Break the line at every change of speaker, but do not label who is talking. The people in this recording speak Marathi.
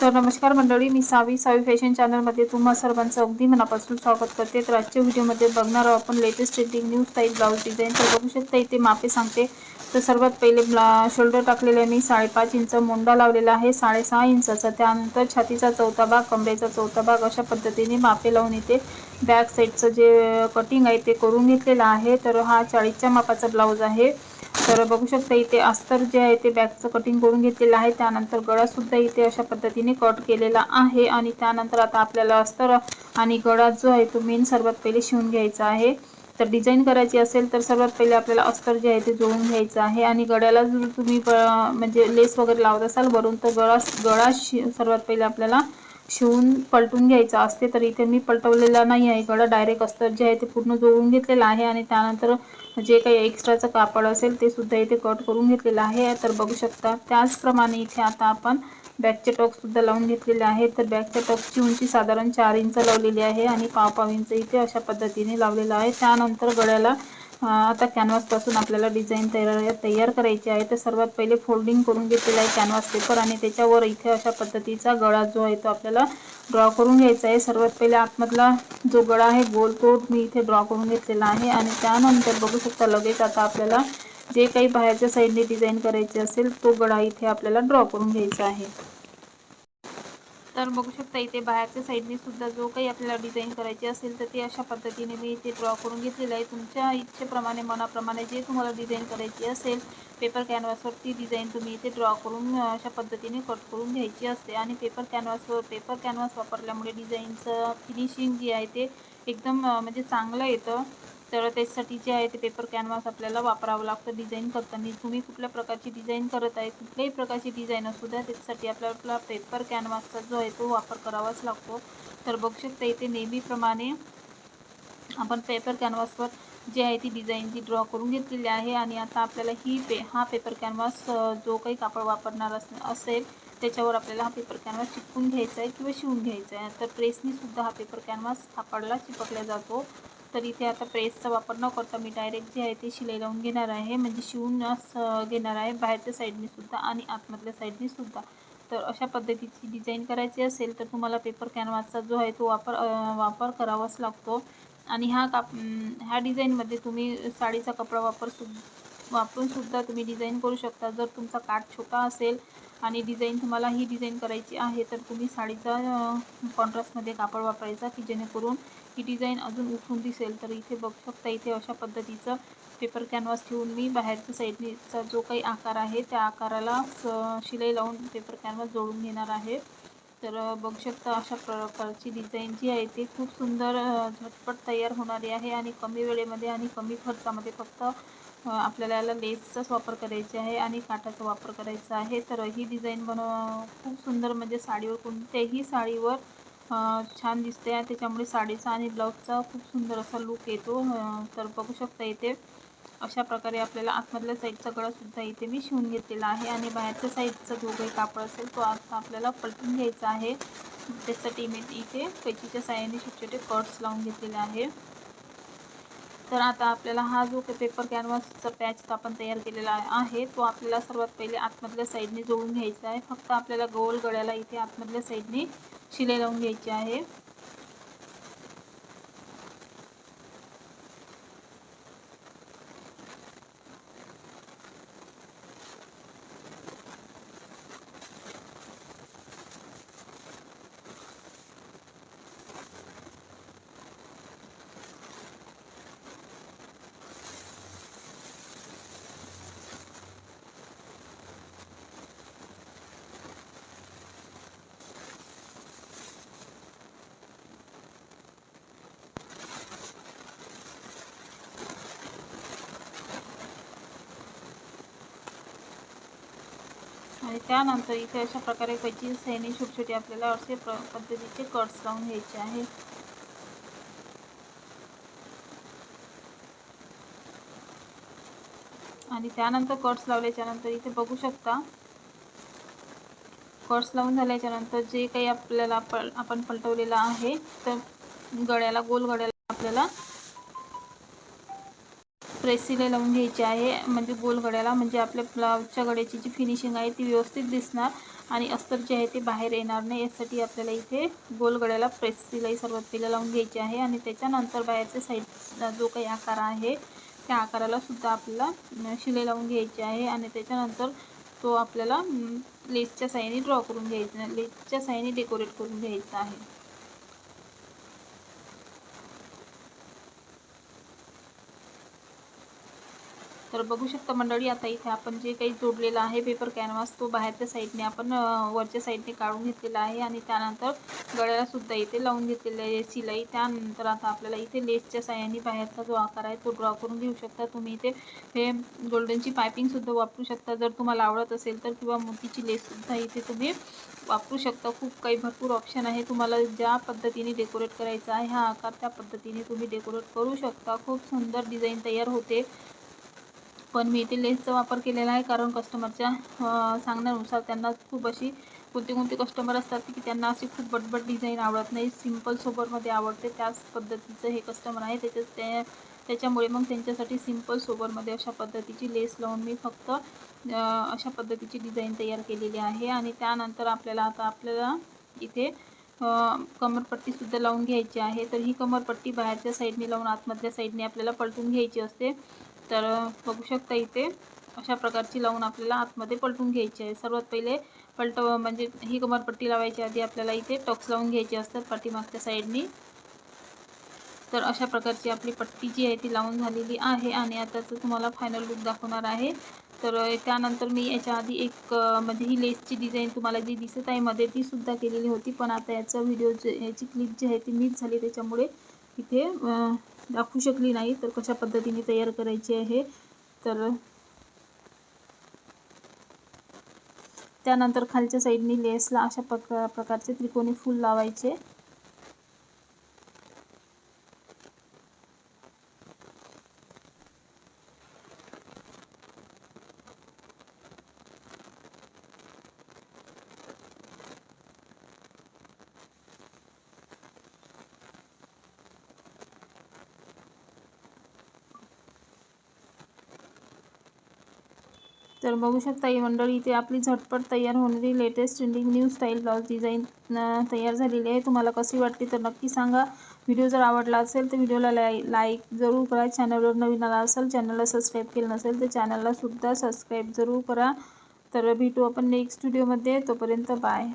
तर नमस्कार मंडळी मी सावी. सावी फॅशन चॅनलमध्ये तुम्हा सर्वांचं अगदी मनापासून स्वागत करते. तर आजच्या व्हिडिओमध्ये बघणार आहोत आपण latest trending new style blouse design तर बघू शकता इथे मापे सांगते. तर सर्वात पहिले ब्ला शोल्डर टाकलेले मी साडेपाच इंच मोंडा लावलेला आहे. साडेसहा इंचाचा. त्यानंतर छातीचा चौथा भाग कमरेचा चौथा भाग अशा पद्धतीने मापे लावून इथे बॅक साईडचं जे कटिंग आहे ते करून घेतलेलं आहे. तर हा चाळीसच्या मापाचा ब्लाऊज आहे. तर बघू शकता इथे अस्तर जे आहे ते बॅकचं कटिंग करून घेतलेलं आहे. त्यानंतर गळासुद्धा इथे अशा पद्धतीने कट केलेला आहे. आणि त्यानंतर आता आपल्याला अस्तर आणि गळा जो आहे तो मेन सर्वात पहिले शिवून घ्यायचा आहे. तर डिझाईन करायची असेल तर सर्वात पहिले आपल्याला अस्तर जे आहे ते जोडून घ्यायचं आहे. आणि गळ्याला जर तुम्ही म्हणजे लेस वगैरे लावत असाल वरून तर गळा गळा शि सर्वात पहिले आपल्याला शिवून पलटून घ्यायचा असते. तर इथे मी पलटवलेला नाही आहे. गळा डायरेक्ट अस्तर जे आहे ते पूर्ण जोडून घेतलेलं आहे. आणि त्यानंतर जे काही एक्स्ट्राचं कापड असेल ते सुद्धा इथे कट करून घेतलेलं आहे. तर बघू शकता त्याचप्रमाणे इथे आता आपण बॅकचे टॉक्ससुद्धा लावून घेतलेले आहे तर बॅकच्या टॉक्सची उंची साधारण चार इंच लावलेली आहे आणि पाव पाव इंच इथे अशा पद्धतीने लावलेलं आहे. त्यानंतर गळ्याला आता कॅनव्हासपासून आपल्याला डिझाईन तयार तयार करायची आहे. तर सर्वात पहिले फोल्डिंग करून घेतलेला आहे कॅनव्हास पेपर आणि त्याच्यावर इथे अशा पद्धतीचा गळा जो आहे तो आपल्याला ड्रॉ करून घ्यायचा आहे. सर्वात पहिले आतमधला जो गळा आहे गोल तो मी इथे ड्रॉ करून घेतलेला आहे. आणि त्यानंतर बघू शकता लगेच आता आपल्याला जे काही बाहेरच्या साईडने डिझाईन करायचे असेल तो गळा इथे आपल्याला ड्रॉ करून घ्यायचा आहे. तर बघू शकता इथे बाहेरच्या साईडने सुद्धा जो काही आपल्याला डिझाईन करायची असेल तर ते अशा पद्धतीने मी इथे ड्रॉ करून घेतलेलं आहे. तुमच्या इच्छेप्रमाणे मनाप्रमाणे जे तुम्हाला डिझाईन करायची असेल पेपर कॅनव्हासवर ती डिझाईन तुम्ही इथे ड्रॉ करून अशा पद्धतीने कट करून घ्यायची असते. आणि पेपर कॅनव्हासवर पेपर कॅनव्हास वापरल्यामुळे डिझाईनचं फिनिशिंग जी आहे ते एकदम म्हणजे चांगलं येतं. तर त्यासाठी जे आहे ते पेपर कॅनव्हास आपल्याला वापरावं लागतं. डिझाईन करताना तुम्ही कुठल्या प्रकारची डिझाईन करत आहे कुठल्याही प्रकारची डिझाईन असू द्या त्याच्यासाठी आपल्याला पेपर कॅनव्हासचा जो आहे तो वापर करावाच लागतो. तर बघू शकता इथे नेहमीप्रमाणे आपण पेपर कॅनव्हासवर जे आहे ती डिझाईन ती ड्रॉ करून घेतलेली आहे आणि आता आपल्याला ही पे हा पेपर कॅनव्हास जो काही कापड वापरणार असेल त्याच्यावर आपल्याला हा पेपर कॅनव्हास चिपकून घ्यायचा आहे किंवा शिवून घ्यायचा आहे. तर प्रेसनीसुद्धा हा पेपर कॅनव्हास कापडला चिपकला जातो. तर इथे आता प्रेसचा वापर न करता मी डायरेक्ट जे आहे ते शिलाई लावून घेणार आहे. म्हणजे शिवून घेणार आहे. बाहेरच्या साईडने सुद्धा आणि आतमधल्या साईडने सुद्धा. तर अशा पद्धतीची डिझाईन करायची असेल तर तुम्हाला पेपर कॅनव्हासचा जो आहे तो वापर वापर करावाच लागतो. आणि ह्या काप ह्या डिझाईनमध्ये तुम्ही साडीचा कपडा वापर सु वापरूनसुद्धा तुम्ही डिझाईन करू शकता. जर तुमचा काठ छोटा असेल आणि डिझाईन तुम्हाला ही डिझाईन करायची आहे तर तुम्ही साडीचा कॉन्ट्रास्टमध्ये कापड वापरायचा की जेणेकरून ही डिझाईन अजून उठून दिसेल. तर इथे बघू शकता इथे अशा पद्धतीचं पेपर कॅनव्हास ठेवून मी बाहेरच्या साईडनेचा जो काही आकार आहे त्या आकाराला शिलाई लावून पेपर कॅनव्हास जोडून घेणार आहे. तर बघू शकता अशा प्रकारची डिझाईन जी आहे ती खूप सुंदर झटपट तयार होणारी आहे आणि कमी वेळेमध्ये आणि कमी खर्चामध्ये फक्त आपल्याला याला लेसचाच वापर करायचा आहे आणि काठाचा वापर करायचा आहे. तर ही डिझाईन बनव खूप सुंदर म्हणजे साडीवर कोणत्याही साडीवर छान दिसते आहे त्याच्यामुळे साडीचा आणि ब्लाऊजचा खूप सुंदर असा लूक येतो. तर बघू शकता इथे अशा प्रकारे आपल्याला आतमधल्या साईडचा गळासुद्धा इथे मी शिवून घेतलेला आहे आणि बाहेरच्या साईडचा जो काही कापड असेल तो आता आपल्याला पलटून घ्यायचा आहे. त्यासाठी मी इथे. कैचीच्या साह्याने छोटे छोटे कट्स लावून घेतलेले आहे. तर आता आपल्याला हा जो काही पेपर कॅनव्हासचा पॅच आपण तयार केलेला आहे तो आपल्याला सर्वात पहिले आतमधल्या साईडने जोडून घ्यायचा आहे. फक्त आपल्याला गोल गळ्याला इथे आतमधल्या साईडने शिलाई लावून घ्यायची आहे. आणि त्यानंतर इथे अशा प्रकारे कैची सैनी छोटे छोटे आपल्याला असे प्र पद्धतीचे कट्स लावून घ्यायचे आहे. आणि त्यानंतर कट्स लावल्याच्यानंतर इथे बघू शकता कट्स लावून झाल्याच्यानंतर जे काही आपल्याला पल आपण पलटवलेलं आहे तर गळ्याला गोल गळ्याला आपल्याला प्रेसिले लावून घ्यायची आहे. म्हणजे गोल गड्याला म्हणजे आपल्या ब्लाऊजच्या गड्याची जी फिनिशिंग आहे ती व्यवस्थित दिसणार आणि अस्तर जे आहे ते बाहेर येणार नाही. यासाठी आपल्याला इथे गोल गळ्याला प्रेस सिलाई सर्वात पहिला लावून घ्यायची आहे आणि त्याच्यानंतर बाहेरच्या साईड जो काही आकार आहे त्या आकाराला सुद्धा आपल्याला शिलाई लावून घ्यायची आहे आणि त्याच्यानंतर तो आपल्याला लेसच्या साईने ड्रॉ करून घ्यायचा लेसच्या साईने डेकोरेट करून घ्यायचा आहे. तर बघू शकता मंडळी आता इथे आपण जे काही जोडलेलं आहे पेपर कॅनव्हास तो बाहेरच्या साईडने आपण वरच्या साईडने काढून घेतलेला आहे आणि त्यानंतर गळ्याला सुद्धा इथे लावून घेतलेलं आहे सिलाई त्यानंतर आता आपल्याला इथे लेसच्या साह्याने बाहेरचा जो आकार आहे तो ड्रॉ करून घेऊ शकता. तुम्ही इथे हे गोल्डनची पायपिंगसुद्धा वापरू शकता. जर तुम्हाला आवडत असेल तर किंवा मोतीची लेससुद्धा इथे तुम्ही वापरू शकता. खूप काही भरपूर ऑप्शन आहे. तुम्हाला ज्या पद्धतीने डेकोरेट करायचा आहे हा आकार त्या पद्धतीने तुम्ही डेकोरेट करू शकता. खूप सुंदर डिझाईन तयार होते. पण मी इथे लेसचा वापर केलेला आहे कारण कस्टमरच्या सांगण्यानुसार त्यांना खूप अशी कोणते कोणते कस्टमर असतात की त्यांना अशी खूप बटबट डिझाईन आवडत नाही. सिंपल सोबरमध्ये आवडते. त्याच पद्धतीचं हे कस्टमर आहे. त्याच्या त्या त्याच्यामुळे मग त्यांच्यासाठी सिंपल सोबरमध्ये अशा पद्धतीची लेस लावून मी फक्त अशा पद्धतीची डिझाईन तयार केलेली आहे. आणि त्यानंतर आपल्याला आता आपल्याला इथे कमरपट्टीसुद्धा लावून घ्यायची आहे. तर ही कमरपट्टी बाहेरच्या साईडने लावून आतमधल्या साईडने आपल्याला पलटून घ्यायची असते. तर बघू शकता इथे अशा प्रकारची लावून आपल्याला आतमध्ये पलटून घ्यायची आहे. सर्वात पहिले पलट म्हणजे ही कमरपट्टी लावायची आधी आपल्याला इथे टॉक्स लावून घ्यायची असतात पाठीमागच्या साईडनी. तर अशा प्रकारची आपली पट्टी जी आहे ती लावून झालेली आहे आणि आताचं तुम्हाला फायनल लुक दाखवणार आहे. तर त्यानंतर मी याच्या आधी एक म्हणजे ही लेसची डिझाईन तुम्हाला जी दिसत आहे मध्ये तीसुद्धा केलेली होती. पण आता याचा व्हिडिओ जे याची क्लिप जी आहे ती मीच झाली. त्याच्यामुळे इथे दाखवू शकली नाही तर कशा पद्धतीने तयार करायची आहे? तर त्यानंतर खालच्या साईडने लेसला अशा प्रकारचे त्रिकोणी फूल लावायचे. तर बघू शकता ही मंडळी इथे आपली झटपट तयार होणारी latest trending new style blouse design तयार झालेली आहे. तुम्हाला कशी वाटली तर नक्की सांगा. व्हिडिओ जर आवडला असेल तर व्हिडिओला लाय लाईक जरूर करा. चॅनलवर नवीन आला असेल चॅनलला सबस्क्राईब केलं नसेल तर चॅनलला सुद्धा सबस्क्राईब जरूर करा. तर भेटू आपण नेक्स्ट व्हिडिओमध्ये तोपर्यंत बाय